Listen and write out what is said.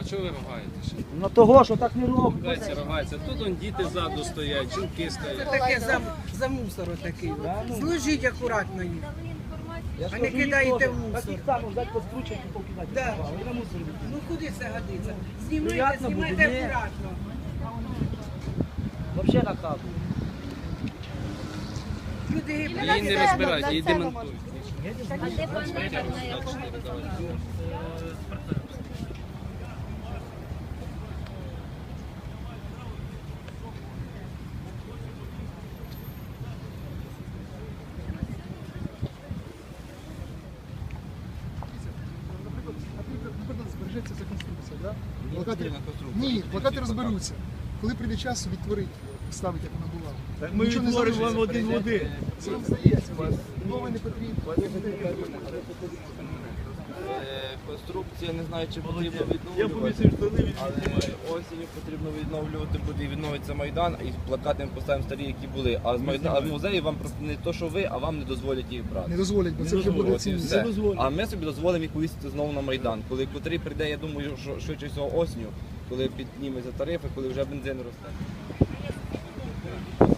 А чого ви ругаєтеся? Ну того, що так не. Ругається, ругається. Тут он діти ззаду стоять, жінки стоять. Таке за, за мусор такий. Зложіть акуратно їх. Я ж А не кажу, кидайте теж. в мусор. Так їх само взяти. Да. І на мусор. Ну куди це годиться? Знімайте, Приятно буде, знімайте ні? акуратно. Взагалі наказують. Люди Її не розбирайте, її демонтують. А конструкція, да? Плакати... Ні, плакати розберуться. Коли прийде час, відтворить, ставить, як вона була. Так ми Нічого не відтворимо вам залишиться. один в один. Це вам здається, мови не потрібно. Е, Конструкція не знаю, чи потрібно Я відновлювати, помісив штани але осінню потрібно відновлювати, буде відновиться Майдан і плакати ми поставимо старі, які були. А з Майдан, а з музею вам просто не то, що ви, а вам не дозволять їх брати. Не дозволять, бо це вже буде От і цінність. все. дозволять. А ми собі дозволимо їх повісити знову на Майдан. Коли котрий прийде, я думаю, що швидше всього осінню, коли підніметься тарифи, коли вже бензин росте. Yeah.